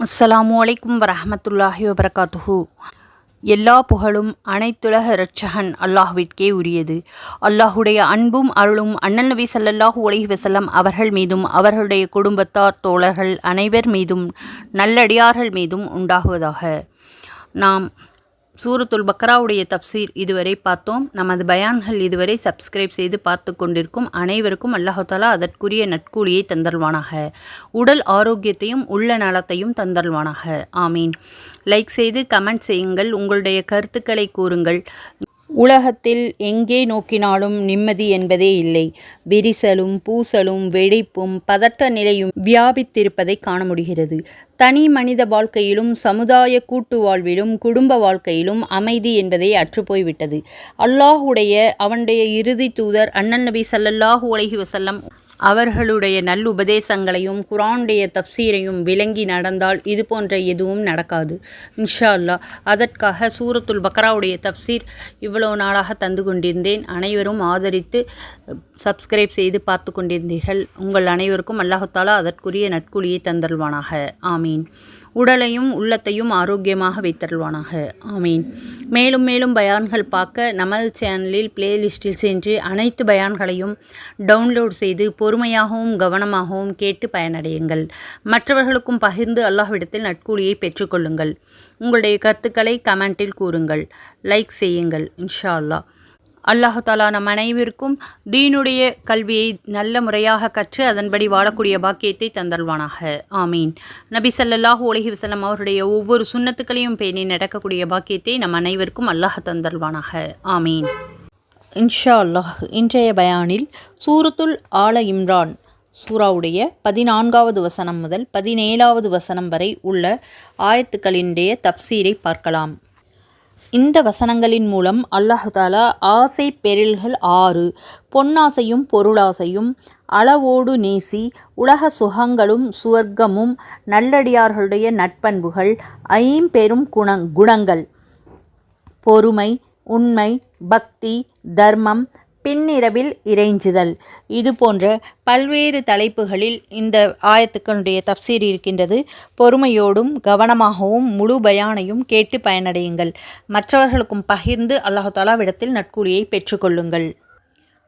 அஸ்ஸலாமு அலைக்கும் வரஹமத்துல்லாஹி வபரகாத்துஹூ. எல்லா புகழும் அனைத்துலக இரட்சகன் அல்லாஹ்விற்கே உரியது. அல்லாஹுடைய அன்பும் அருளும் அண்ணன் நபி ஸல்லல்லாஹு அலைஹி வசல்லம் அவர்கள் மீதும் அவர்களுடைய குடும்பத்தார் தோழர்கள் அனைவர் மீதும் நல்லடியார்கள் மீதும் உண்டாகுவதாக. நாம் சூரத்துல் பக்ராவுடைய தப்சீர் இதுவரை பார்த்தோம். நமது பயான்கள் இதுவரை சப்ஸ்கிரைப் செய்து பார்த்து கொண்டிருக்கும் அனைவருக்கும் அல்லாஹாலா அதற்குரிய நட்கூலியை தந்தல்வானாக உடல் ஆரோக்கியத்தையும் உள்ள நலத்தையும் தந்தல்வானாக ஆமீன். லைக் செய்து கமெண்ட் செய்யுங்கள். உங்களுடைய கருத்துக்களை கூறுங்கள். உலகத்தில் எங்கே நோக்கினாலும் நிம்மதி என்பதே இல்லை. விரிசலும் பூசலும் வெடிப்பும் பதட்ட நிலையும் வியாபித்திருப்பதை காண முடிகிறது. தனி மனித வாழ்க்கையிலும் சமுதாய கூட்டு வாழ்விலும் குடும்ப வாழ்க்கையிலும் அமைதி என்பதை அற்றுப்போய்விட்டது. அல்லாஹுடைய அவனுடைய இறுதி தூதர் அண்ணன் நபி சல்லல்லாஹு உலகி வசல்லம் அவர்களுடைய நல்லுபதேசங்களையும் குரானுடைய தப்சீரையும் விளங்கி நடந்தால் இது போன்ற எதுவும் நடக்காது. இன்ஷா அல்லாஹ். அதற்காக சூரத்துல் பக்ராவுடைய தப்சீர் இவ்வளோ நாளாக தந்து கொண்டிருந்தேன். அனைவரும் ஆதரித்து சப்ஸ்கிரைப் செய்து பார்த்து கொண்டிருந்தீர்கள். உங்கள் அனைவருக்கும் அல்லாஹாலா அதற்குரிய நட்குழியை தந்தல்வானாக ஆமீன். உடலையும் உள்ளத்தையும் ஆரோக்கியமாக வைத்தருள்வானாக. ஆமீன். மேலும் மேலும் பயான்கள் பார்க்க நமது சேனலில் பிளேலிஸ்டில் சென்று அனைத்து பயான்களையும் டவுன்லோட் செய்து பொறுமையாகவும் கவனமாகவும் கேட்டு பயனடையுங்கள். மற்றவர்களுக்கும் பகிர்ந்து அல்லாஹ்விடத்தில் நட்கூலியை பெற்றுக்கொள்ளுங்கள். உங்களுடைய கருத்துக்களை கமெண்டில் கூறுங்கள். லைக் செய்யுங்கள். இன்ஷா அல்லாஹ். அல்லாஹாலா நம் அனைவருக்கும் தீனுடைய கல்வியை நல்ல முறையாக கற்று அதன்படி வாழக்கூடிய பாக்கியத்தை தந்தல்வானாக ஆமீன். நபி சல்லாஹூ உலகி வசலம் அவருடைய ஒவ்வொரு சுண்ணத்துக்களையும் பேணி நடக்கக்கூடிய பாக்கியத்தை நம் அனைவருக்கும் அல்லாஹ் தந்தல்வானாக ஆமீன். இன்ஷா அல்லாஹ் இன்றைய பயானில் சூரத்துல் ஆல இம்ரான் சூராவுடைய பதினான்காவது வசனம் முதல் பதினேழாவது வசனம் வரை உள்ள ஆயத்துக்களினுடைய தப்சீரை பார்க்கலாம். இந்த வசனங்களின் மூலம் அல்லாஹாலா ஆசை பெரில்கள் ஆறு. பொன்னாசையும் பொருளாசையும் அளவோடு நேசி உலக சுகங்களும் சுவர்க்கமும் நல்லடியார்களுடைய நட்பண்புகள் ஐம்பெரும் குண குணங்கள். பொறுமை உண்மை பக்தி தர்மம் பின்னிரவில் இறைஞ்சுதல். இது போன்ற பல்வேறு தலைப்புகளில் இந்த ஆயத்துக்களுடைய தப்சீர் இருக்கின்றது. பொறுமையோடும் கவனமாகவும் முழு பயானையும் கேட்டு பயனடையுங்கள். மற்றவர்களுக்கும் பகிர்ந்து அல்லாஹாலாவிடத்தில் நட்கூலியை பெற்றுக்கொள்ளுங்கள்.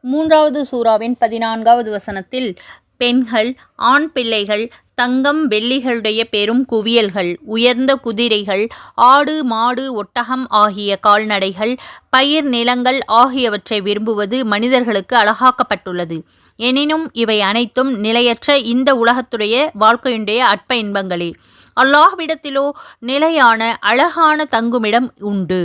மூன்றாவது சூறாவின் பதினான்காவது வசனத்தில் பெண்கள் ஆண் பிள்ளைகள் தங்கம் வெள்ளிகளுடைய பெரும் குவியல்கள் உயர்ந்த குதிரைகள் ஆடு மாடு ஒட்டகம் ஆகிய கால்நடைகள் பயிர் நிலங்கள் ஆகியவற்றை விரும்புவது மனிதர்களுக்கு அழகாக்கப்பட்டுள்ளது. எனினும் இவை அனைத்தும் நிலையற்ற இந்த உலகத்துடைய வாழ்க்கையுடைய அற்ப இன்பங்களே அல்லாஹ்விடத்திலோ நிலையான அழகான தங்குமிடம் உண்டு.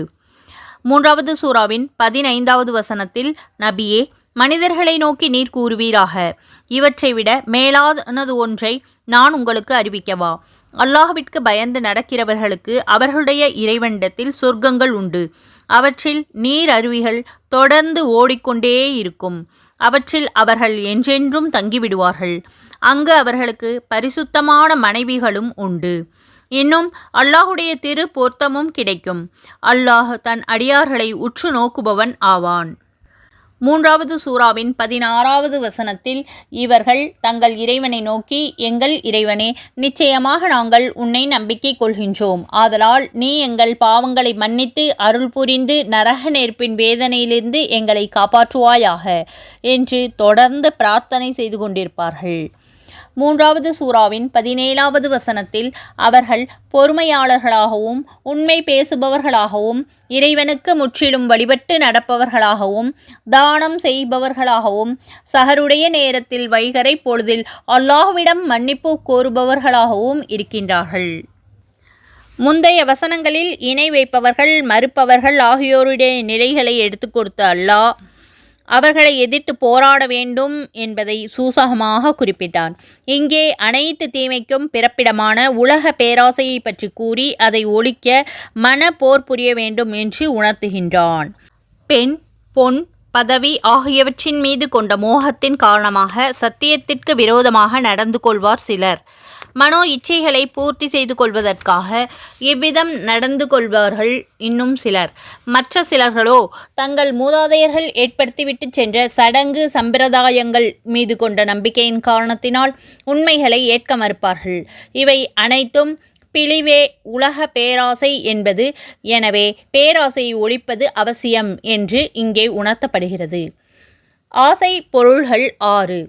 மூன்றாவது சூறாவின் பதினைந்தாவது வசனத்தில் நபியே மனிதர்களை நோக்கி நீர் கூறுவீராக. இவற்றை விட மேலானது ஒன்றை நான் உங்களுக்கு அறிவிக்கவா? அல்லாஹ்விற்கு பயந்து நடக்கிறவர்களுக்கு அவர்களுடைய இறைவனிடத்தில் சொர்க்கங்கள் உண்டு. அவற்றில் நீர் அருவிகள் தொடர்ந்து ஓடிக்கொண்டே இருக்கும். அவற்றில் அவர்கள் என்றென்றும் தங்கிவிடுவார்கள். அங்கு அவர்களுக்கு பரிசுத்தமான மனைவிகளும் உண்டு. இன்னும் அல்லாஹுடைய திரு பொருத்தமும் கிடைக்கும். அல்லாஹ் தன் அடியார்களை உற்று நோக்குபவன் ஆவான். மூன்றாவது சூறாவின் பதினாறாவது வசனத்தில் இவர்கள் தங்கள் இறைவனை நோக்கி எங்கள் இறைவனே நிச்சயமாக நாங்கள் உன்னை நம்பிக்கை கொள்கின்றோம். ஆதலால் நீ எங்கள் பாவங்களை மன்னித்து அருள் புரிந்து நரக நேர்ப்பின் வேதனையிலிருந்து எங்களை காப்பாற்றுவாயாக என்று தொடர்ந்து பிரார்த்தனை செய்து கொண்டிருப்பார்கள். மூன்றாவது சூறாவின் பதினேழாவது வசனத்தில் அவர்கள் பொறுமையாளர்களாகவும் உண்மை பேசுபவர்களாகவும் இறைவனுக்கு முற்றிலும் வழிபட்டு நடப்பவர்களாகவும் தானம் செய்பவர்களாகவும் சகருடைய நேரத்தில் வைகரை பொழுதில் அல்லாஹ்விடம் மன்னிப்பு கோருபவர்களாகவும் இருக்கின்றார்கள். முந்தைய வசனங்களில் இணை வைப்பவர்கள் மறுப்பவர்கள் ஆகியோருடைய நிலைகளை எடுத்து கொடுத்த அல்லாஹ் அவர்களை எதிர்த்து போராட வேண்டும் என்பதை சூசகமாக குறிப்பிட்டான் இங்கே அனைத்து தீமைக்கும் பிறப்பிடமான உலக பேராசையை பற்றி கூறி அதை ஒழிக்க மன போர் புரிய வேண்டும் என்று உணர்த்துகின்றான். பெண் பொன் பதவி ஆகியவற்றின் மீது கொண்ட மோகத்தின் காரணமாக சத்தியத்திற்கு விரோதமாக நடந்து கொள்வார் சிலர். மனோ இச்சைகளை பூர்த்தி செய்து கொள்வதற்காக இவ்விதம் நடந்து கொள்பவர்கள் இன்னும் சிலர். மற்ற சிலர்களோ தங்கள் மூதாதையர்கள் ஏற்படுத்திவிட்டு சென்ற சடங்கு சம்பிரதாயங்கள் மீது கொண்ட நம்பிக்கையின் காரணத்தினால் உண்மைகளை ஏற்க மறுப்பார்கள். இவை அனைத்தும் பிழிவே உலக பேராசை என்பது எனவே பேராசையை ஒழிப்பது அவசியம் என்று இங்கே உணர்த்தப்படுகிறது. ஆசை பொருள்கள் ஆறு.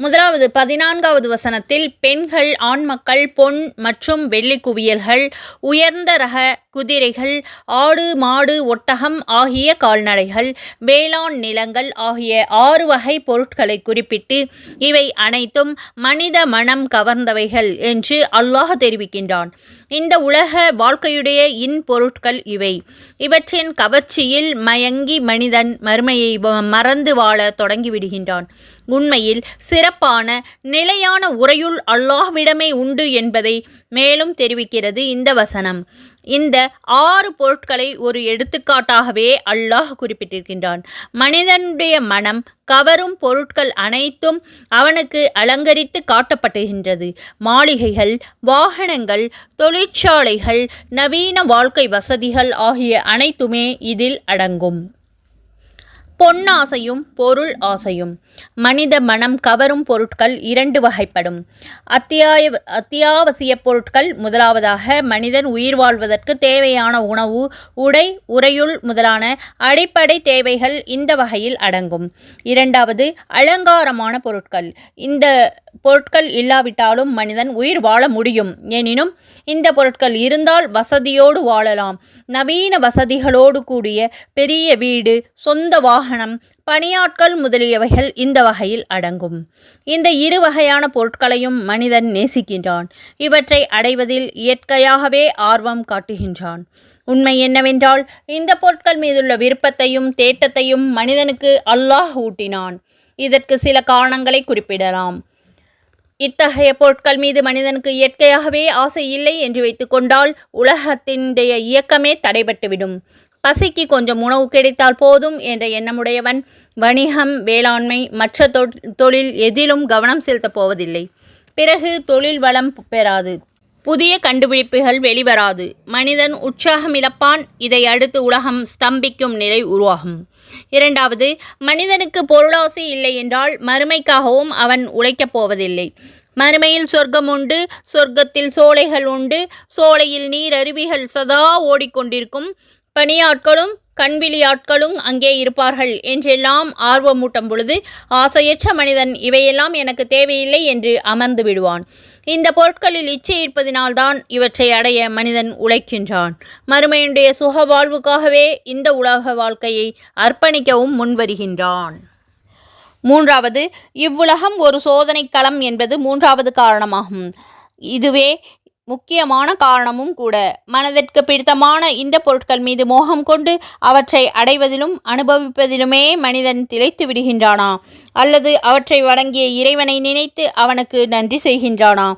முதலாவது பதினான்காவது வசனத்தில் பெண்கள் ஆண் மக்கள் பொன் மற்றும் வெள்ளி குவியல்கள் உயர்ந்த ரக குதிரைகள் ஆடு மாடு ஒட்டகம் ஆகிய கால்நடைகள் வேளாண் நிலங்கள் ஆகிய ஆறு வகை பொருட்களை குறிப்பிட்டு இவை அனைத்தும் மனித மனம் கவர்ந்தவைகள் என்று அல்லாஹ் தெரிவிக்கின்றான். இந்த உலக வாழ்க்கையுடைய இன்பொருட்கள் இவை. இவற்றின் கவர்ச்சியில் மயங்கி மனிதன் மறுமையை மறந்து வாழ தொடங்கிவிடுகின்றான். உண்மையில் சிறப்பான நிலையான உரையுள் அல்லாஹ்விடமே உண்டு என்பதை மேலும் தெரிவிக்கிறது இந்த வசனம். இந்த ஆறு பொருட்களை ஒரு எடுத்துக்காட்டாகவே அல்லாஹ் குறிப்பிட்டிருக்கின்றான். மனிதனுடைய மனம் கவரும் பொருட்கள் அனைத்தும் அவனுக்கு அலங்கரித்து காட்டப்படுகின்றது மாளிகைகள் வாகனங்கள் தொழிற்சாலைகள் நவீன வாழ்க்கை வசதிகள் ஆகிய அனைத்துமே இதில் அடங்கும். பொன்னாசையும் பொருள் ஆசையும். மனித மனம் கவரும் பொருட்கள் இரண்டு வகைப்படும். அத்தியாய அத்தியாவசிய பொருட்கள் முதலாவதாக மனிதன் உயிர் வாழ்வதற்கு தேவையான உணவு உடை உறையுள் முதலான அடிப்படை தேவைகள் இந்த வகையில் அடங்கும். இரண்டாவது அலங்காரமான பொருட்கள். இந்த பொருட்கள் இல்லாவிட்டாலும் மனிதன் உயிர் வாழ முடியும். எனினும் இந்த பொருட்கள் இருந்தால் வசதியோடு வாழலாம். நவீன வசதிகளோடு கூடிய பெரிய வீடு சொந்த வாகனம் பணியாட்கள் முதலியவைகள் இந்த வகையில் அடங்கும். இந்த இரு வகையான பொருட்களையும் மனிதன் நேசிக்கின்றான். இவற்றை அடைவதில் இயற்கையாகவே ஆர்வம் காட்டுகின்றான். உண்மை என்னவென்றால் இந்த பொருட்கள் மீதுள்ள விருப்பத்தையும் தேட்டத்தையும் மனிதனுக்கு அல்லாஹ் ஊட்டினான். இதற்கு சில காரணங்களை குறிப்பிடலாம். இத்தகைய பொருட்கள் மீது மனிதனுக்கு இயற்கையாகவே ஆசை இல்லை என்று வைத்துக்கொண்டால் உலகத்தினுடைய இயக்கமே தடைபட்டுவிடும். பசிக்கு கொஞ்சம் உணவு கிடைத்தால் போதும் என்ற எண்ணமுடையவன் வணிகம் வேளாண்மை மற்ற தொழில் எதிலும் கவனம் செலுத்தப் போவதில்லை. பிறகு தொழில் வளம் பெறாது. புதிய கண்டுபிடிப்புகள் வெளிவராது. மனிதன் உற்சாகம் இழப்பான் இதை அடுத்து உலகம் ஸ்தம்பிக்கும் நிலை உருவாகும். இரண்டாவது மனிதனுக்கு பொருளாசை இல்லை என்றால் மறுமைக்காகவும் அவன் உழைக்கப் போவதில்லை. மறுமையில் சொர்க்கம் உண்டு சொர்க்கத்தில் சோலைகள் உண்டு சோலையில் நீர் அருவிகள் சதா ஓடிக்கொண்டிருக்கும். பணியாட்களும் கண்விழியாட்களும் அங்கே இருப்பார்கள் என்றெல்லாம் ஆர்வமூட்டும் பொழுது ஆசையற்ற மனிதன் இவையெல்லாம் எனக்கு தேவையில்லை என்று அமர்ந்து விடுவான். இந்த பொருட்களில் இச்சை இருப்பதினால்தான் இவற்றை அடைய மனிதன் உழைக்கின்றான். மறுமையுடைய சுக வாழ்வுக்காகவே இந்த உலக வாழ்க்கையை அர்ப்பணிக்கவும் முன்வருகின்றான். மூன்றாவது இவ்வுலகம் ஒரு சோதனை களம் என்பது மூன்றாவது காரணமாகும். இதுவே முக்கியமான காரணமும் கூட. மனதிற்கு பிடித்தமான இந்த பொருட்கள் மீது மோகம் கொண்டு அவற்றை அடைவதிலும் அனுபவிப்பதிலுமே மனிதன் திளைத்து விடுகின்றானா? அல்லது அவற்றை வழங்கிய இறைவனை நினைத்து அவனுக்கு நன்றி செய்கின்றானா?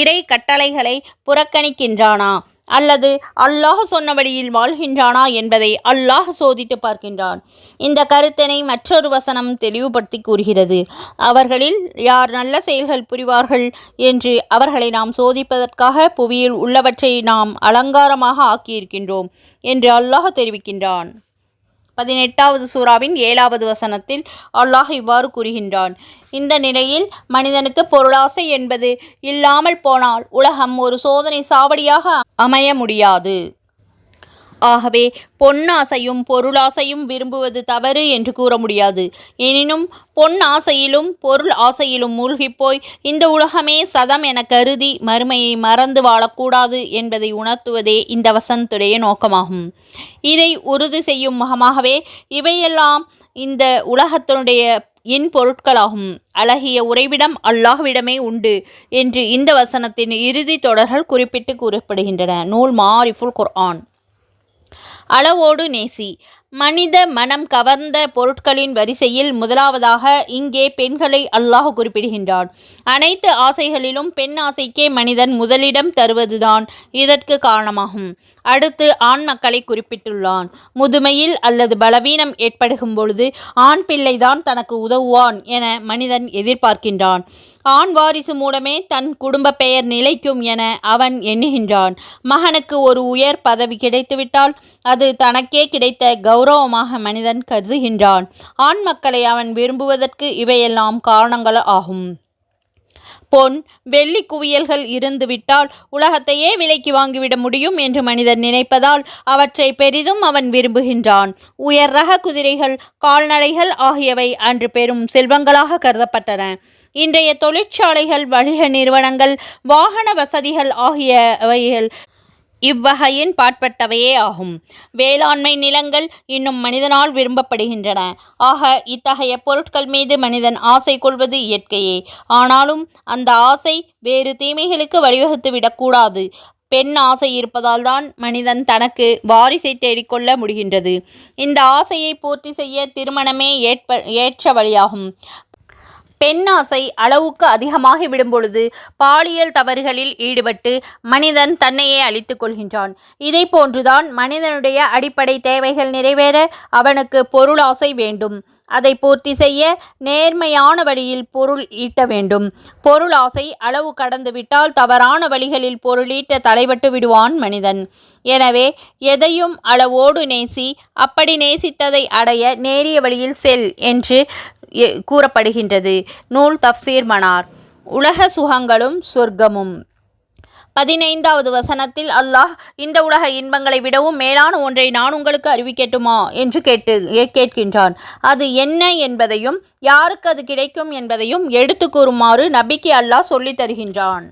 இறை கட்டளைகளை புறக்கணிக்கின்றானா? அல்லது அல்லாஹ் சொன்ன வழியில் வாழ்கின்றானா என்பதை அல்லாஹ் சோதித்து பார்க்கின்றான். இந்த கருத்தினை மற்றொரு வசனம் தெளிவுபடுத்தி கூறுகிறது. அவர்களில் யார் நல்ல செயல்கள் புரிவார்கள் என்று அவர்களை நாம் சோதிப்பதற்காக புவியில் உள்ளவற்றை நாம் அலங்காரமாக ஆக்கியிருக்கின்றோம் என்று அல்லாஹ் தெரிவிக்கின்றான். பதினெட்டாவது சூறாவின் ஏழாவது வசனத்தில் அல்லாஹ் இவ்வாறு கூறுகின்றான். இந்த நிலையில் மனிதனுக்கு பொருளாசை என்பது இல்லாமல் போனால் உலகம் ஒரு சோதனை சாவடியாக அமைய முடியாது. ஆகவே பொன்னாசையும் பொருளாசையும் விரும்புவது தவறு என்று கூற முடியாது. எனினும் பொன் ஆசையிலும் பொருள் ஆசையிலும் மூழ்கிப்போய் இந்த உலகமே சதம் என கருதி மறுமையை மறந்து வாழக்கூடாது என்பதை உணர்த்துவதே இந்த வசனத்துடைய நோக்கமாகும். இதை உறுதி செய்யும் முகமாகவே இவையெல்லாம் இந்த உலகத்தினுடைய இன் பொருட்களாகும் அழகிய உறைவிடம் அல்லாஹ்விடமே உண்டு என்று இந்த வசனத்தின் இறுதி தொடர்கள் குறிப்பிட்டு கூறப்படுகின்றன. நூல் மாரிஃபுல் குர்ஆன். அளவோடு நேசி. மனித மனம் கவர்ந்த பொருட்களின் வரிசையில் முதலாவதாக இங்கே பெண்களை அல்லாஹ் குறிப்பிடுகின்றான். அனைத்து ஆசைகளிலும் பெண் ஆசைக்கே மனிதன் முதலிடம் தருவதுதான் இதற்கு காரணமாகும். அடுத்து ஆண் மக்களை குறிப்பிட்டுள்ளான். முதுமையில் அல்லது பலவீனம் ஏற்படுகும் பொழுது ஆண் பிள்ளைதான் தனக்கு உதவுவான் என மனிதன் எதிர்பார்க்கின்றான். ஆண் வாரிசு மூலமே தன் குடும்ப பெயர் நிலைக்கும் என அவன் எண்ணுகின்றான். மகனுக்கு ஒரு உயர் பதவி கிடைத்துவிட்டால் அது தனக்கே கிடைத்த கௌரவமாக மனிதன் கருதுகின்றான். ஆண் மக்களை அவன் விரும்புவதற்கு இவையெல்லாம் காரணங்கள் ஆகும். பொன் வெள்ளி குவியல்கள் இருந்துவிட்டால் உலகத்தையே விலைக்கு வாங்கிவிட முடியும் என்று மனிதன் நினைப்பதால் அவற்றை பெரிதும் அவன் விரும்புகின்றான். உயர் ரக குதிரைகள் கால்நடைகள் ஆகியவை அன்று பெரும் செல்வங்களாக கருதப்பட்டன. இன்றைய தொழிற்சாலைகள் வணிக நிறுவனங்கள் வாகன வசதிகள் ஆகியவைகள் இவ்வகையின் பாற்பட்டவையே ஆகும். வேளாண்மை நிலங்கள் இன்னும் மனிதனால் விரும்பப்படுகின்றன. ஆக இத்தகைய பொருட்கள் மீது மனிதன் ஆசை கொள்வது இயற்கையே. ஆனாலும் அந்த ஆசை வேறு தீமைகளுக்கு வழிவகுத்து விடக்கூடாது. பெண் ஆசை இருப்பதால் தான் மனிதன் தனக்கு வாரிசை தேடிக்கொள்ள முடிகின்றது. இந்த ஆசையை பூர்த்தி செய்ய திருமணமே ஏற்ப ஏற்ற வழியாகும். பெண்ணாசை அளவுக்கு அதிகமாகி விடும்பொழுது பாலியல் தவறுகளில் ஈடுபட்டு மனிதன் தன்னையே அழித்துக் கொள்கின்றான். இதை போன்றுதான் மனிதனுடைய அடிப்படை தேவைகள் நிறைவேற அவனுக்கு பொருளாசை வேண்டும். அதை பூர்த்தி செய்ய நேர்மையான வழியில் பொருள் ஈட்ட வேண்டும். பொருள் ஆசை அளவு கடந்துவிட்டால் தவறான வழிகளில் பொருளீட்ட தலைப்பட்டு விடுவான் மனிதன். எனவே எதையும் அளவோடு நேசி அப்படி நேசித்ததை அடைய நேரிய வழியில் செல் என்று கூறப்படுகின்றது. நூல் தப்சீர் மனார். உலக சுகங்களும் சொர்க்கமும். பதினைந்தாவது வசனத்தில் அல்லாஹ் இந்த உலக இன்பங்களை விடவும் மேலான ஒன்றை நான் உங்களுக்கு அறிவிக்கட்டுமா? என்று கேட்டு கேட்கின்றான். அது என்ன என்பதையும் யாருக்கு அது கிடைக்கும் என்பதையும் எடுத்து கூறுமாறு நபிக்கு அல்லாஹ் சொல்லித் தருகின்றான்.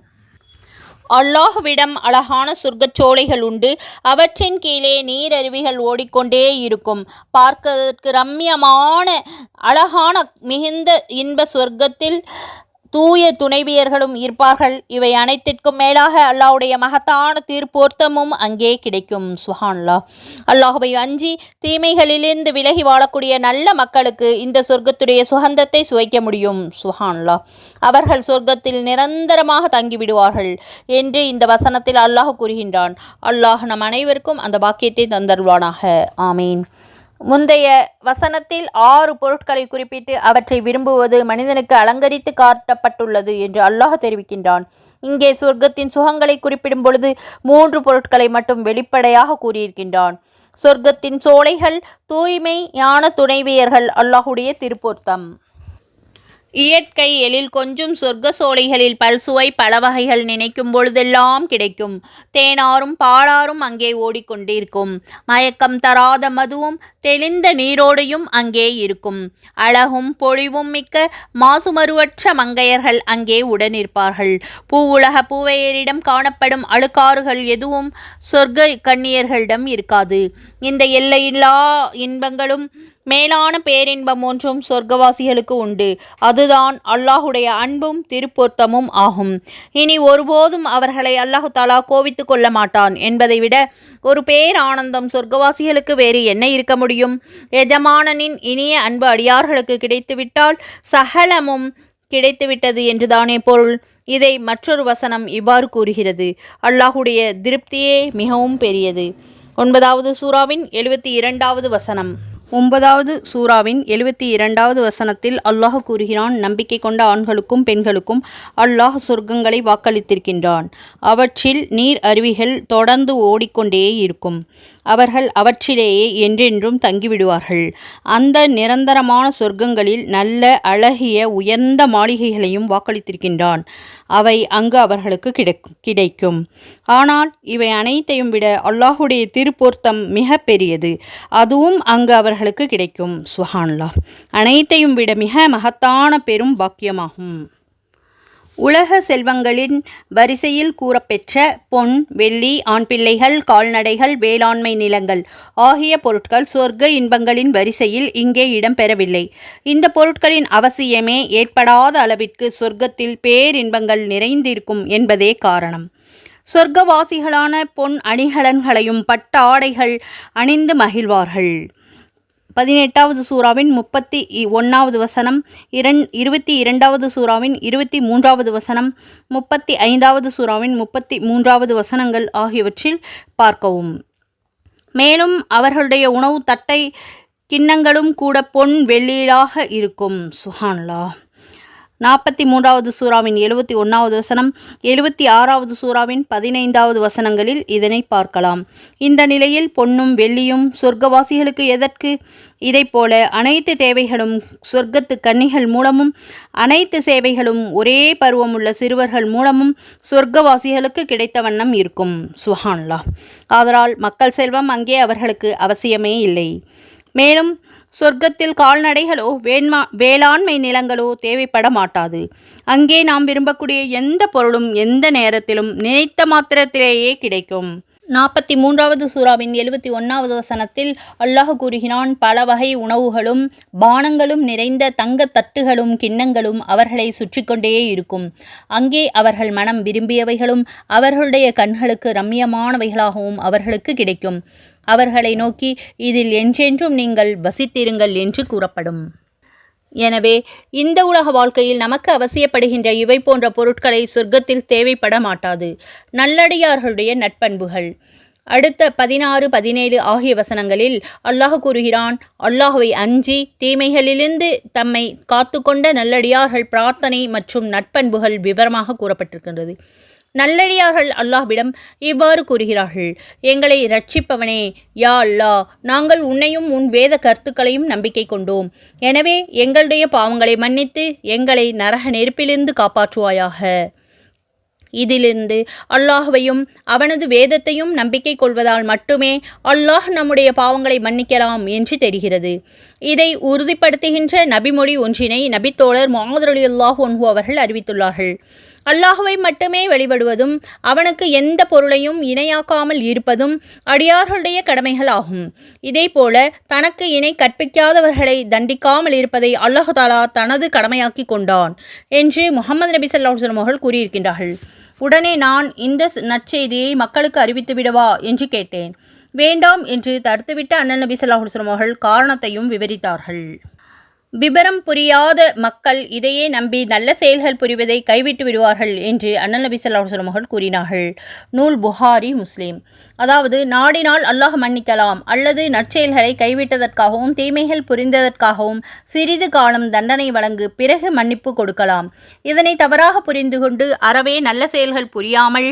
அல்லாஹ்விடம் அழகான சொர்க்கச் சோலைகள் உண்டு. அவற்றின் கீழே நீரருவிகள் ஓடிக்கொண்டே இருக்கும். பார்ப்பதற்கு ரம்யமான அழகான மிகுந்த இன்ப சொர்க்கத்தில் தூய துணைவியர்களும் இருப்பார்கள். இவை அனைத்திற்கும் மேலாக அல்லாஹுடைய மகத்தான தீர்ப்போர்த்தமும் அங்கே கிடைக்கும். சுஹான்லா அல்லாஹுவை அஞ்சி தீமைகளிலிருந்து விலகி வாழக்கூடிய நல்ல மக்களுக்கு இந்த சொர்க்கத்துடைய சுகந்தத்தை சுவைக்க முடியும். சுஹான்லா அவர்கள் சொர்க்கத்தில் நிரந்தரமாக தங்கிவிடுவார்கள் என்று இந்த வசனத்தில் அல்லாஹ் கூறுகின்றான். அல்லாஹ் நம் அனைவருக்கும் அந்த பாக்கியத்தை தந்தருவானாக ஆமீன். முந்தைய வசனத்தில் ஆறு பொருட்களை குறிப்பிட்டு அவற்றை விரும்புவது மனிதனுக்கு அலங்கரித்து காட்டப்பட்டுள்ளது என்று அல்லாஹ் தெரிவிக்கின்றான். இங்கே சொர்க்கத்தின் சுகங்களை குறிப்பிடும் பொழுது மூன்று பொருட்களை மட்டும் வெளிப்படையாக கூறியிருக்கின்றான். சொர்க்கத்தின் சோலைகள் தூய்மை ஞான துணைவியர்கள் அல்லாஹுடைய திருப்பொருத்தம். இயற்கை எழில் கொஞ்சம் சொர்க்க சோலைகளில் பல்சுவை பல வகைகள் நினைக்கும் பொழுதெல்லாம் கிடைக்கும். தேனாரும் பாலாரும் அங்கே ஓடிக்கொண்டிருக்கும். மயக்கம் தராத மதுவும் தெளிந்த நீரோடையும் அங்கே இருக்கும். அழகும் பொழிவும் மிக்க மாசுமருவற்ற மங்கையர்கள் அங்கே உடனிருப்பார்கள். பூவுலக பூவையரிடம் காணப்படும் அழுக்காறுகள் எதுவும் சொர்க்க கண்ணியர்களிடம் இருக்காது. இந்த எல்லையில்லா இன்பங்களும் மேலான பேரின்பம் ஒன்றும் சொர்க்கவாசிகளுக்கு உண்டு. அதுதான் அல்லாஹுடைய அன்பும் திருப்பொருத்தமும் ஆகும். இனி ஒருபோதும் அவர்களை அல்லாஹு தாலா கோவித்து கொள்ள மாட்டான் என்பதை விட ஒரு பேர் ஆனந்தம் சொர்க்கவாசிகளுக்கு வேறு என்ன இருக்க முடியும்? எஜமானனின் இனிய அன்பு அடியார்களுக்கு கிடைத்துவிட்டால் சகலமும் கிடைத்துவிட்டது என்றுதானே பொருள்? இதை மற்றொரு வசனம் இவ்வாறு கூறுகிறது. அல்லாஹுடைய திருப்தியே மிகவும் பெரியது. ஒன்பதாவது சூறாவின் எழுபத்தி இரண்டாவது வசனம். ஒன்பதாவது சூறாவின் எழுபத்தி இரண்டாவது வசனத்தில் அல்லாஹ் கூறுகிறான் நம்பிக்கை கொண்ட ஆண்களுக்கும் பெண்களுக்கும் அல்லாஹ் சொர்க்கங்களை வாக்களித்திருக்கின்றான். அவற்றில் நீர் அருவிகள் தொடர்ந்து ஓடிக்கொண்டே இருக்கும். அவர்கள் அவற்றிலேயே என்றென்றும் தங்கிவிடுவார்கள். அந்த நிரந்தரமான சொர்க்கங்களில் நல்ல அழகிய உயர்ந்த மாளிகைகளையும் வாக்களித்திருக்கின்றான். அவை அங்கு அவர்களுக்கு கிடைக்கும் கிடைக்கும். ஆனால் இவை அனைத்தையும் விட அல்லாஹுடைய திருப்பொருத்தம் மிக பெரியது. அதுவும் அங்கு அவர்களுக்கு கிடைக்கும். சுஹான்லா அனைத்தையும் விட மிக மகத்தான பெரும் பாக்கியமாகும். உலக செல்வங்களின் வரிசையில் கூறப்பெற்ற பொன் வெள்ளி ஆண் பிள்ளைகள் கால்நடைகள் வேளாண்மை நிலங்கள் ஆகிய பொருட்கள் சொர்க்க இன்பங்களின் வரிசையில் இங்கே இடம்பெறவில்லை. இந்த பொருட்களின் அவசியமே ஏற்படாத அளவிற்கு சொர்க்கத்தில் பேரின்பங்கள் நிறைந்திருக்கும் என்பதே காரணம். சொர்க்கவாசிகளான பொன் அணிகலன்களையும் பட்ட ஆடைகள் அணிந்து மகிழ்வார்கள். பதினெட்டாவது சூறாவின் முப்பத்தி இ- வசனம் இரண் இருபத்தி இரண்டாவது சூறாவின் இருபத்தி மூன்றாவது வசனம் முப்பத்தி ஐந்தாவது சூறாவின் முப்பத்தி மூன்றாவது வசனங்கள் ஆகியவற்றில் பார்க்கவும். மேலும் அவர்களுடைய உணவு தட்டை கிண்ணங்களும் கூட பொன் வெள்ளியிலாக இருக்கும். சுஹான்லா நாற்பத்தி மூன்றாவது சூறாவின் எழுபத்தி ஒன்றாவது வசனம் எழுபத்தி ஆறாவது சூறாவின் பதினைந்தாவது வசனங்களில் இதனை பார்க்கலாம். இந்த நிலையில் பொன்னும் வெள்ளியும் சொர்க்கவாசிகளுக்கு எதற்கு? இதைப்போல அனைத்து தேவைகளும் சொர்க்கத்து கன்னிகள் மூலமும் அனைத்து சேவைகளும் ஒரே பருவமுள்ள சிறுவர்கள் மூலமும் சொர்க்கவாசிகளுக்கு கிடைத்த வண்ணம் இருக்கும். சுஹான்லா ஆதலால் மக்கள் செல்வம் அங்கே அவர்களுக்கு அவசியமே இல்லை. மேலும் சொர்க்கத்தில் கால்நடைகளோ வேண்மா வேளாண்மை நிலங்களோ தேவைப்பட மாட்டாது. அங்கே நாம் விரும்பக்கூடிய எந்த பொருளும் எந்த நேரத்திலும் நினைத்த மாத்திரத்திலேயே கிடைக்கும். நாற்பத்தி மூன்றாவது சூறாவின் எழுபத்தி ஒன்றாவது வசனத்தில் அல்லாஹ் கூறுகிறான் பல வகை உணவுகளும் பானங்களும் நிறைந்த தங்க தட்டுகளும் கிண்ணங்களும் அவர்களை சுற்றி கொண்டே இருக்கும். அங்கே அவர்கள் மனம் விரும்பியவைகளும் அவர்களுடைய கண்களுக்கு ரம்யமானவைகளாகவும் அவர்களுக்கு கிடைக்கும். அவர்களை நோக்கி இதில் என்றென்றும் நீங்கள் வசித்திருங்கள் என்று கூறப்படும். எனவே இந்த உலக வாழ்க்கையில் நமக்கு அவசியப்படுகின்ற இவை போன்ற பொருட்களை சொர்க்கத்தில் தேவைப்பட மாட்டாது. நல்லடியார்களுடைய நட்பண்புகள் அடுத்த பதினாறு பதினேழு ஆகிய வசனங்களில் அல்லாஹ் கூறுகிறான் அல்லாஹுவை அஞ்சி தீமைகளிலிருந்து தம்மை காத்துக்கொண்ட நல்லடியார்கள் பிரார்த்தனை மற்றும் நட்பண்புகள் விவரமாக கூறப்பட்டிருக்கின்றது. நல்லடியார்கள் அல்லாஹ்விடம் இவ்வாறு கூறுகிறார்கள். எங்களை ரட்சிப்பவனே யா அல்லா நாங்கள் உன்னையும் உன் வேத கருத்துக்களையும் நம்பிக்கை கொண்டோம். எனவே எங்களுடைய பாவங்களை மன்னித்து எங்களை நரக நெருப்பிலிருந்து காப்பாற்றுவாயாக. இதிலிருந்து அல்லாஹ்வையும் அவனது வேதத்தையும் நம்பிக்கை கொள்வதால் மட்டுமே அல்லாஹ் நம்முடைய பாவங்களை மன்னிக்கலாம் என்று தெரிகிறது. இதை உறுதிப்படுத்துகின்ற நபிமொழி ஒன்றினை நபித்தோழர் மாதரலி அல்லாஹ் ஒன்ஹு அவர்கள் அறிவித்துள்ளார்கள். அல்லாஹுவை மட்டுமே வழிபடுவதும் அவனுக்கு எந்த பொருளையும் இணையாக்காமல் இருப்பதும் அடியார்களுடைய கடமைகள் ஆகும். இதேபோல தனக்கு இணை கற்பிக்காதவர்களை தண்டிக்காமல் இருப்பதை அல்லாஹாலா தனது கடமையாக்கி கொண்டான் என்று முகமது நபி சல்லாஹன் அவர்கள் கூறியிருக்கின்றார்கள். உடனே நான் இந்த நற்செய்தியை மக்களுக்கு அறிவித்து விடவா என்று கேட்டேன். வேண்டாம் என்று தடுத்துவிட்ட அண்ணன் நபி சொல்லாஹுஸ்லம் அவர்கள் காரணத்தையும் விவரித்தார்கள். விபரம் புரியாத மக்கள் இதையே நம்பி நல்ல செயல்கள் புரிவதை கைவிட்டு விடுவார்கள் என்று அண்ணல் நபி சொல்லாஹுஸ்லம் மகள் கூறினார்கள். நூல் புகாரி முஸ்லீம். அதாவது நாடினால் அல்லாஹ் மன்னிக்கலாம் அல்லது நற்செயல்களை கைவிட்டதற்காகவும் தீமைகள் புரிந்ததற்காகவும் சிறிது காலம் தண்டனை வழங்கு பிறகு மன்னிப்பு கொடுக்கலாம். இதனை தவறாக புரிந்து கொண்டு அறவே நல்ல செயல்கள் புரியாமல்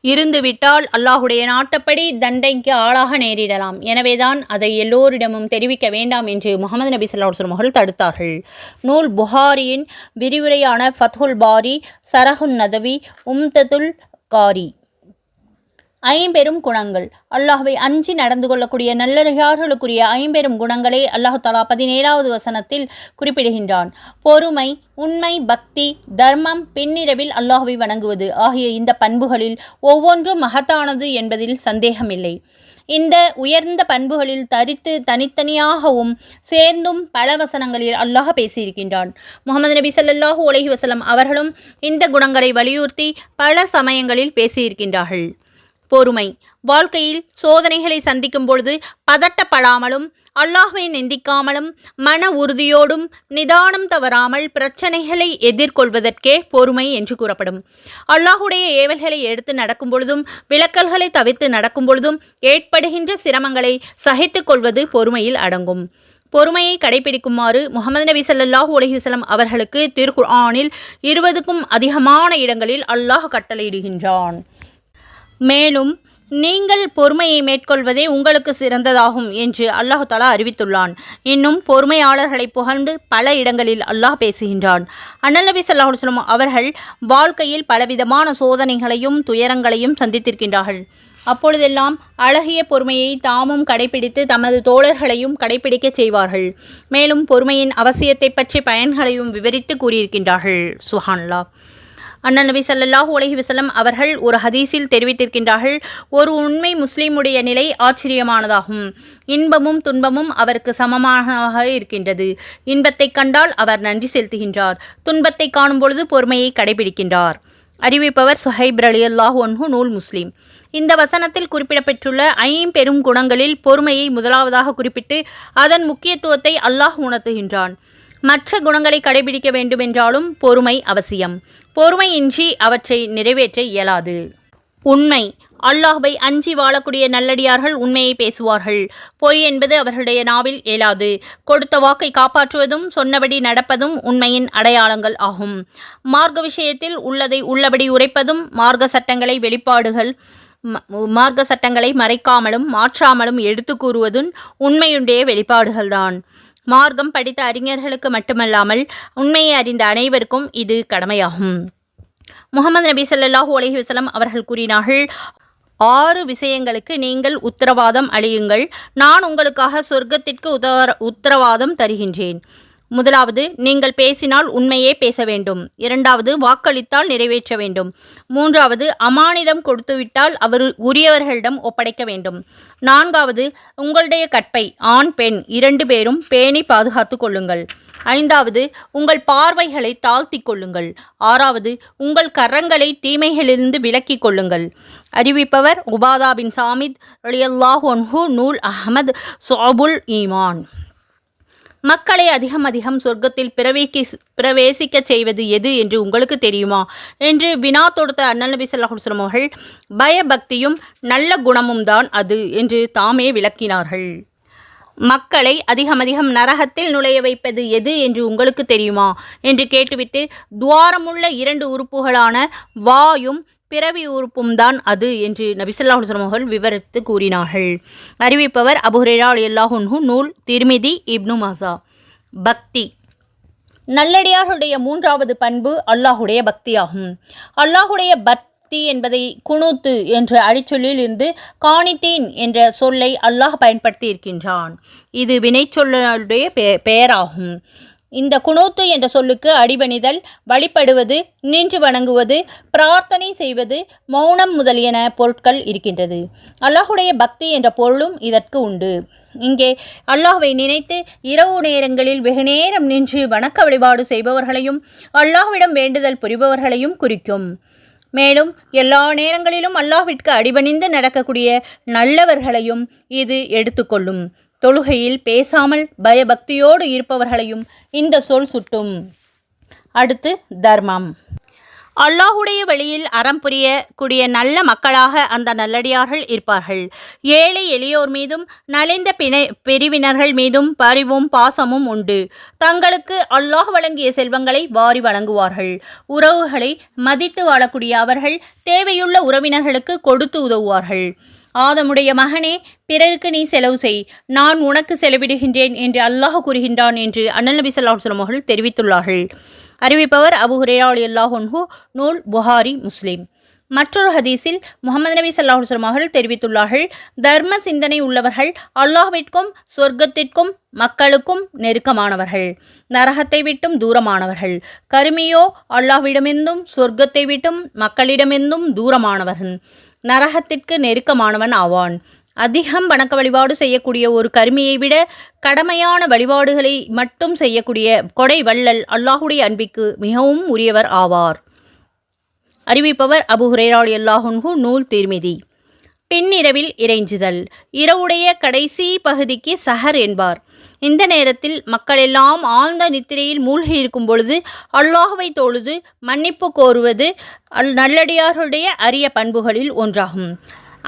இருந்துவிட்டால் அல்லாஹுடைய நாட்டப்படி தண்டைக்கு ஆளாக நேரிடலாம். எனவேதான் அதை எல்லோரிடமும் தெரிவிக்க வேண்டாம் என்று முகமது நபி சல்லாஹ் அவர்கள் தடுத்தார்கள். நூல் புகாரியின் விரிவுரையான ஃபத்ஹுல் பாரி சரஹுன் நதவி உம்ததுல் காரி. ஐம்பெரும் குணங்கள். அல்லாஹுவை அஞ்சி நடந்து கொள்ளக்கூடிய நல்லறியார்களுக்குரிய ஐம்பெரும் குணங்களை அல்லாஹு தாலா பதினேழாவது வசனத்தில் குறிப்பிடுகின்றான். பொறுமை உண்மை பக்தி தர்மம் பின்னிரவில் அல்லாஹுவை வணங்குவது ஆகிய இந்த பண்புகளில் ஒவ்வொன்றும் மகத்தானது என்பதில் சந்தேகமில்லை. இந்த உயர்ந்த பண்புகளில் தரித்து தனித்தனியாகவும் சேர்ந்தும் பல வசனங்களில் அல்லாஹ் பேசியிருக்கின்றான். முகமது நபி சல்லாஹூ உலகி வசலம் அவர்களும் இந்த குணங்களை வலியுறுத்தி பல சமயங்களில் பேசியிருக்கின்றார்கள். பொறுமை. வாழ்க்கையில் சோதனைகளை சந்திக்கும் பொழுது பதட்டப்படாமலும் அல்லாஹை நிந்திக்காமலும் மன உறுதியோடும் நிதானம் தவறாமல் பிரச்சனைகளை எதிர்கொள்வதற்கே பொறுமை என்று கூறப்படும். அல்லாஹுடைய ஏவல்களை எடுத்து நடக்கும் பொழுதும் விளக்கல்களை தவிர்த்து நடக்கும் பொழுதும் ஏற்படுகின்ற சிரமங்களை சகித்து கொள்வது பொறுமையில் அடங்கும். பொறுமையை கடைபிடிக்குமாறு முகமது நபி சல்லாஹூ அலஹிவசலம் அவர்களுக்கு திருக்குர்ஆனில் இருபதுக்கும் அதிகமான இடங்களில் அல்லாஹ் கட்டளையிடுகின்றான். மேலும் நீங்கள் பொறுமையை மேற்கொள்வதே உங்களுக்கு சிறந்ததாகும் என்று அல்லாஹு தாலா அறிவித்துள்ளான். இன்னும் பொறுமையாளர்களை புகழ்ந்து பல இடங்களில் அல்லாஹ் பேசுகின்றான். அண்ணல் நபி சல்லாஹுஸ்லம் அவர்கள் வாழ்க்கையில் பலவிதமான சோதனைகளையும் துயரங்களையும் சந்தித்திருக்கின்றார்கள். அப்பொழுதெல்லாம் அழகிய பொறுமையை தாமும் கடைபிடித்து தமது தோழர்களையும் கடைபிடிக்கச் செய்வார்கள். மேலும் பொறுமையின் அவசியத்தை பற்றி பயன்களையும் விவரித்து கூறியிருக்கின்றார்கள். சுஹான்லா அண்ணன் நபி சல்லாஹூ அலஹி வசலம் அவர்கள் ஒரு ஹதீஸில் தெரிவித்திருக்கின்றார்கள் ஒரு உண்மை முஸ்லீமுடைய நிலை ஆச்சரியமானதாகும். இன்பமும் துன்பமும் அவருக்கு சமமாக இருக்கின்றது. இன்பத்தை கண்டால் அவர் நன்றி செலுத்துகின்றார். துன்பத்தை காணும் பொழுது பொறுமையை கடைபிடிக்கின்றார். அறிவிப்பவர் சுஹைப் அலி அல்லாஹ் ஒன்ஹு நூல் முஸ்லீம். இந்த வசனத்தில் குறிப்பிடப்பெற்றுள்ள ஐம்பெரும் குணங்களில் பொறுமையை முதலாவதாக குறிப்பிட்டு அதன் முக்கியத்துவத்தை அல்லாஹ் உணர்த்துகின்றான். மற்ற குணங்களை கடைபிடிக்க வேண்டுமென்றாலும் பொறுமை அவசியம். பொறுமையின்றி அவற்றை நிறைவேற்ற இயலாது. உண்மை. அல்லாஹ்வை அஞ்சி வாழக்கூடிய நல்லடியார்கள் உண்மையை பேசுவார்கள். பொய் என்பது அவர்களுடைய நாவில் இயலாது. கொடுத்த வாக்கை காப்பாற்றுவதும் சொன்னபடி நடப்பதும் உண்மையின் அடையாளங்கள் ஆகும். மார்க்க விஷயத்தில் உள்ளதை உள்ளபடி உரைப்பதும் மார்க்க சட்டங்களை வெளிப்பாடுகள் மார்க்க சட்டங்களை மறைக்காமலும் மாற்றாமலும் எடுத்து கூறுவதும் உண்மையுடைய வெளிப்பாடுகள்தான். மார்க்கம் படித்த அறிஞர்களுக்கு மட்டுமல்லாமல் உண்மையை அறிந்த அனைவருக்கும் இது கடமையாகும். முகமது நபி ஸல்லல்லாஹு அலஹி வசலம் அவர்கள் கூறினார்கள் ஆறு விஷயங்களுக்கு நீங்கள் உத்தரவாதம் அளியுங்கள். நான் உங்களுக்காக சொர்க்கத்திற்கு உதவ உத்தரவாதம் தருகின்றேன். முதலாவது நீங்கள் பேசினால் உண்மையே பேச வேண்டும். இரண்டாவது வாக்களித்தால் நிறைவேற்ற வேண்டும். மூன்றாவது அமானிதம் கொடுத்துவிட்டால் அவர் உரியவர்களிடம் ஒப்படைக்க வேண்டும். நான்காவது உங்களுடைய கற்பை ஆண் பெண் இரண்டு பேரும் பேணி பாதுகாத்து கொள்ளுங்கள். ஐந்தாவது உங்கள் பார்வைகளை தாழ்த்தி கொள்ளுங்கள். ஆறாவது உங்கள் கரங்களை தீமைகளிலிருந்து விலக்கிக் கொள்ளுங்கள். அறிவிப்பவர் உபாதா பின் சாமித் அலியல்லாஹ் ஒன்ஹு நூல் அஹமத் சாபுல் ஈமான். மக்களை அதிகம் அதிகம் சொர்க்கத்தில் பிரவேக்கி பிரவேசிக்கச் செய்வது எது என்று உங்களுக்கு தெரியுமா? என்று வினா தொடுத்த அண்ணல் நபி ஸல்லல்லாஹு அவர்கள் பயபக்தியும் நல்ல குணமும் தான் அது என்று தாமே விளக்கினார்கள். மக்களை அதிகம் அதிகம் நரகத்தில் நுழைய வைப்பது எது என்று உங்களுக்கு தெரியுமா? என்று கேட்டுவிட்டு துவாரமுள்ள இரண்டு உறுப்புகளான வாயும் பிறவி உறுப்பும் தான் அது என்று நபிசல்லாஹு அவர்கள் விவரித்து கூறினார்கள். அறிவிப்பவர் அபுஹுரேரா எல்லாஹுன்ஹு நூல் திருமிதி இப்னு மசா. பக்தி. நல்லடியார்களுடைய மூன்றாவது பண்பு அல்லாஹுடைய பக்தியாகும். அல்லாஹுடைய பக்தி என்பதை குனூத்து என்ற அடிச்சொல்லில் இருந்து காணித்தீன் என்ற சொல்லை அல்லாஹ் பயன்படுத்தி இருக்கின்றான். இது வினைச்சொல்லுடைய பெ பெயராகும். இந்த குணோத்து என்ற சொல்லுக்கு அடிபணிதல் வழிபடுவது நின்று வணங்குவது பிரார்த்தனை செய்வது மௌனம் முதலியன பொருட்கள் இருக்கின்றது. அல்லாஹுடைய பக்தி என்ற பொருளும் இதற்கு உண்டு. இங்கே அல்லாஹுவை நினைத்து இரவு நேரங்களில் வெகுநேரம் நின்று வணக்க வழிபாடு செய்பவர்களையும் அல்லாஹ்விடம் வேண்டுதல் புரிபவர்களையும் குறிக்கும். மேலும் எல்லா நேரங்களிலும் அல்லாஹ்விற்கு அடிபணிந்து நடக்கக்கூடிய நல்லவர்களையும் இது எடுத்துக்கொள்ளும். தொழுகையில் பேசாமல் பயபக்தியோடு இருப்பவர்களையும் இந்த சொல் சுட்டும். அடுத்து தர்மம். அல்லாஹுடைய வழியில் அறம் புரியக்கூடிய நல்ல மக்களாக அந்த நல்லடியார்கள் இருப்பார்கள். ஏழை எளியோர் மீதும் நலிந்த பிணை பிரிவினர்கள் மீதும் பரிவும் பாசமும் உண்டு. தங்களுக்கு அல்லாஹ் வழங்கிய செல்வங்களை வாரி வழங்குவார்கள். உறவுகளை மதித்து வாழக்கூடிய அவர்கள் தேவையுள்ள உறவினர்களுக்கு கொடுத்து உதவுவார்கள். ஆதமுடைய மகனே பிறருக்கு நீ செலவு செய். நான் உனக்கு செலவிடுகின்றேன் என்று அல்லாஹ் கூறுகின்றான் என்று அண்ணல் நபி சொல்லாஹ் அலைஹி அவர்கள் தெரிவித்துள்ளார்கள். அறிவிப்பவர் அபு ஹுரேரா அல்லாஹ் நூல் புகாரி முஸ்லீம். மற்றொரு ஹதீஸில் முகமது நபி ஸல்லல்லாஹு அவர்கள் தெரிவித்துள்ளார்கள் தர்ம சிந்தனை உள்ளவர்கள் அல்லாஹ்விற்கும் சொர்க்கத்திற்கும் மக்களுக்கும் நெருக்கமானவர்கள். நரகத்தை விட்டும் தூரமானவர்கள். கருமியோ அல்லாஹ்விடமிருந்தும் சொர்க்கத்தை விட்டும் மக்களிடமிருந்தும் தூரமானவர்கள். நரகத்திற்கு நெருக்கமானவன் ஆவான். அதிகம் வணக்க வழிபாடு செய்யக்கூடிய ஒரு கருமியை விட கடமையான வழிபாடுகளை மட்டும் செய்யக்கூடிய கொடை வள்ளல் அல்லாஹுடைய அன்பிற்கு மிகவும் உரியவர் ஆவார். அறிவிப்பவர் அபு ஹுரேராளி அல்லாஹுன்ஹு நூல் தீர்மிதி. பின்னிரவில் இறைஞ்சுதல். இரவுடைய கடைசி பகுதிக்கு சஹர் என்பார். இந்த நேரத்தில் மக்களெல்லாம் ஆழ்ந்த நித்திரையில் மூழ்கி இருக்கும் பொழுது அல்லாஹுவை தொழுது மன்னிப்பு கோருவது அல் நல்லடியார்களுடைய அரிய பண்புகளில் ஒன்றாகும்.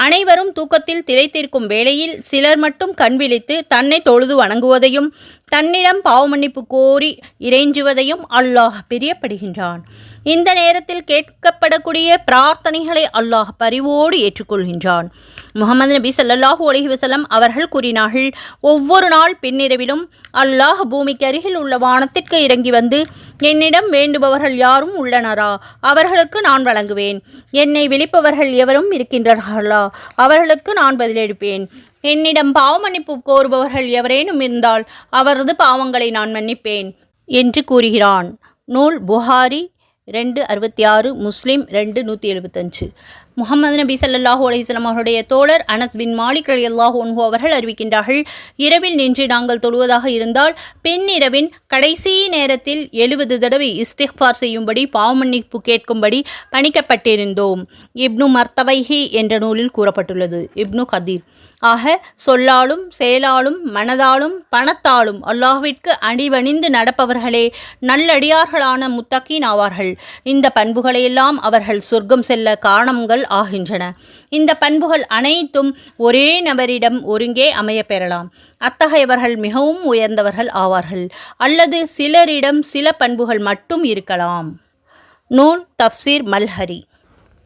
அனைவரும் தூக்கத்தில் திளைத்திருக்கும் வேளையில் சிலர் மட்டும் கண் விழித்து தன்னை தொழுது வணங்குவதையும் தன்னிடம் பாவமன்னிப்பு கோரி இறைஞ்சுவதையும் அல்லாஹ் பிரியப்படுகின்றான். இந்த நேரத்தில் கேட்கப்படக்கூடிய பிரார்த்தனைகளை அல்லாஹ் பரிவோடு ஏற்றுக்கொள்கின்றான். முகமது நபி சல்லாஹூ அலஹி வசலம் அவர்கள் கூறினார்கள் ஒவ்வொரு நாள் பின்னிரவிலும் அல்லாஹ் பூமிக்கு அருகில் உள்ள வானத்திற்கு இறங்கி வந்து என்னிடம் வேண்டுபவர்கள் யாரும் உள்ளனரா? அவர்களுக்கு நான் வழங்குவேன். என்னை விழிப்பவர்கள் எவரும் இருக்கின்றார்களா அவர்களுக்கு நான் பதிலளிப்பேன். என்னிடம் பாவமன்னிப்பு கோருபவர்கள் எவரேனும் இருந்தால் அவரது பாவங்களை நான் மன்னிப்பேன் என்று கூறுகிறான். நூல் புகாரி ரெண்டு அறுபத்தி ஆறு முஸ்லீம் ரெண்டு நூற்றி எழுபத்தஞ்சு. முகமது நபி சல்லாஹூ அலிஸ்லாம் அவருடைய தோழர் அனஸ் பின் மாலிக் ரலியல்லாஹு அன்ஹு அவர்கள் அறிவிக்கின்றார்கள் இரவில் நின்று நாங்கள் தொழுவதாக இருந்தால் பெண் இரவின் கடைசி நேரத்தில் எழுபது தடவை இஸ்திஃபார் செய்யும்படி பாவமன்னிப்பு கேட்கும்படி பணிக்கப்பட்டிருந்தோம். இப்னு மர்த்தவைஹி என்ற நூலில் கூறப்பட்டுள்ளது. இப்னு கதீர். ஆக சொல்லாலும் செயலாலும் மனதாலும் பணத்தாலும் அல்லாஹ்விற்கு அணிவணிந்து நடப்பவர்களே நல்லடியார்களான முத்தக்கீன் ஆவார்கள். இந்த பண்புகளையெல்லாம் அவர்கள் சொர்க்கம் செல்ல காரணங்கள் ஆகின்றன. இந்த பண்புகள் அனைத்தும் ஒரே நபரிடம் ஒருங்கே அமையப் பெறலாம் அத்தகையவர்கள் மிகவும் உயர்ந்தவர்கள் ஆவார்கள். அல்லது சிலரிடம் சில பண்புகள் மட்டும் இருக்கலாம். நூல் தப்சீர் மல்ஹரி.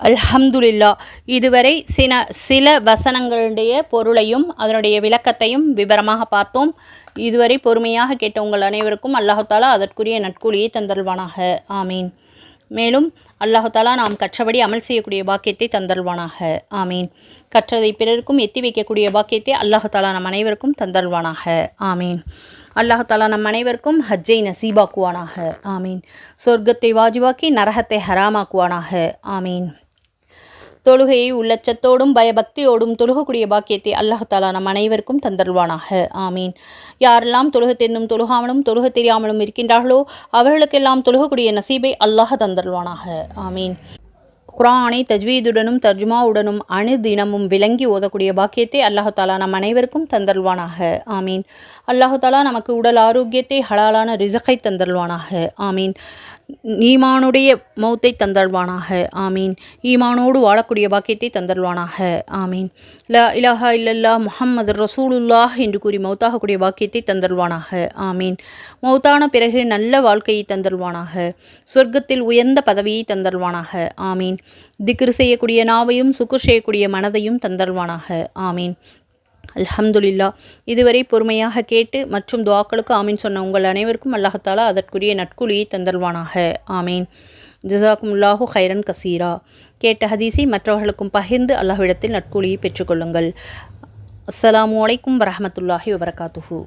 அல்ஹம்துலில்லா இதுவரை சில சில வசனங்களுடைய பொருளையும் அதனுடைய விளக்கத்தையும் விவரமாக பார்த்தோம். இதுவரை பொறுமையாக கேட்ட உங்கள் அனைவருக்கும் அல்லாஹாலா அதற்குரிய நட்கூலியை தந்தல்வானாக ஆமீன். மேலும் அல்லாஹாலா நாம் கற்றபடி அமல் செய்யக்கூடிய பாக்கியத்தை தந்தல்வானாக ஆமீன். கற்றதை பிறருக்கும் எத்தி வைக்கக்கூடிய பாக்கியத்தை அல்லாஹாலா நம் அனைவருக்கும் தந்தல்வானாக ஆமீன். அல்லாஹாலா நம் அனைவருக்கும் ஹஜ்ஜை நசீபாக்குவானாக. ஆமீன். சொர்க்கத்தை வாஜிவாக்கி நரகத்தை ஹராமாக்குவானாக. ஆமீன். தொழுகையை உள்ளச்சத்தோடும் பயபக்தியோடும் தொழுகக்கூடிய பாக்கியத்தை அல்லாஹாலா நம் அனைவருக்கும் தந்தருவானாக ஆமீன். யாரெல்லாம் தொழுக தெரிந்தும் தொழுகாமலும் தொழுக தெரியாமலும் இருக்கின்றார்களோ அவர்களுக்கெல்லாம் தொழுகக்கூடிய நசீபை அல்லாஹ் தந்தருவானாக ஆமீன். குரானை தஜ்வீதுடனும் தர்ஜுமாவுடனும் அணு தினமும் விளங்கி ஓதக்கூடிய பாக்கியத்தை அல்லாஹாலா நம் அனைவருக்கும் தந்தல்வானாக ஆமீன். அல்லாஹு தாலா நமக்கு உடல் ஆரோக்கியத்தை ஹலாலான ரிசகை தந்தல்வானாக ஆமீன். ஈமானுடைய மௌத்தை தந்தல்வானாக ஆமீன். ஈமானோடு வாழக்கூடிய பாக்கியத்தை தந்தல்வானாக ஆமீன். ல இலஹா இல்லல்லா முஹம்மது ரசூலுல்லாஹ் என்று கூறி மௌத்தாகக்கூடிய பாக்கியத்தை தந்தல்வானாக ஆமீன். மௌத்தான பிறகு நல்ல வாழ்க்கையை தந்தல்வானாக சொர்க்கத்தில் உயர்ந்த பதவியை தந்தருவானாக ஆமீன். திக்ரு செய்யக்கூடிய நாவையும் சுக்குர் செய்யக்கூடிய மனதையும் தந்தருவானாக ஆமீன். அல்ஹம்துலில்லா. இதுவரை பொறுமையாக கேட்டு மற்றும் துவாக்களுக்கு ஆமீன் சொன்ன உங்கள் அனைவருக்கும் அல்லாஹாலா அதற்குரிய நட்குழியை தந்தல்வானாக ஆமீன். ஜிசாக்குமுல்லாஹு ஹைரன் கசீரா. கேட்ட ஹதீஸை மற்றவர்களுக்கும் பகிர்ந்து அல்லாஹ்விடத்தில் நட்கூலியை பெற்றுக்கொள்ளுங்கள். அஸ்ஸலாமு அலைக்கும் வரமத்துல்லாஹி வபரகாத்துஹூ.